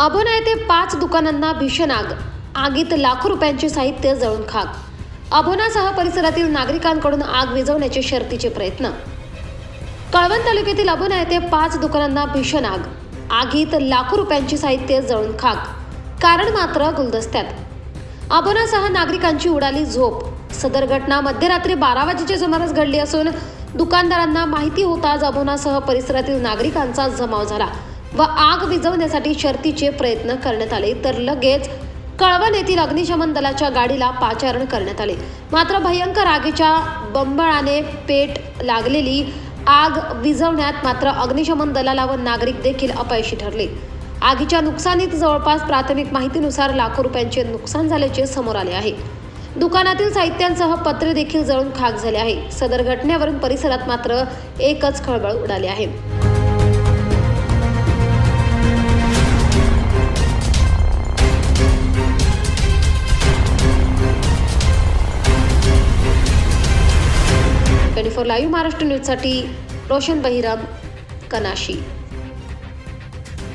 अभोना येथे पाच दुकानांना भीषण आग आगीत लाखो रुपयांचे साहित्य जळून खाक. अबोनासह परिसरातील नागरिकांकडून आग विझवण्याचे शर्तीचे प्रयत्न. कळवण तालुक्यातील अभोना येथे पाच दुकानांना भीषण आग आगीत लाखो रुपयांचे साहित्य जळून खाक. कारण मात्र गुलदस्त्यात. अबोनासह नागरिकांची उडाली झोप. सदर घटना मध्यरात्री बारा वाजेच्या सुमारास घडली असून दुकानदारांना माहिती होताच अबोनासह परिसरातील नागरिकांचा जमाव झाला. व आग विझवण्यासाठी शर्तीचे प्रयत्न करण्यात आले. तर लगेच कळवण येथील अग्निशमन दलाच्या गाडीला पाचारण करण्यात आले. मात्र भयंकर आगीच्या बंबळाने पेट लागलेली आग विझवण्यात मात्र अग्निशमन दलाला व नागरिक देखील अपयशी ठरले. आगीच्या नुकसानीत जवळपास प्राथमिक माहितीनुसार लाखो रुपयांचे नुकसान झाल्याचे समोर आले आहे. दुकानातील साहित्यांसह पत्रे देखील जळून खाक झाले आहे. सदर घटनेवरून परिसरात मात्र एकच खळबळ उडाली आहे. ट्वेंटी फोर लाईव्ह महाराष्ट्र न्यूजसाठी रोशन बहिराम कनाशी.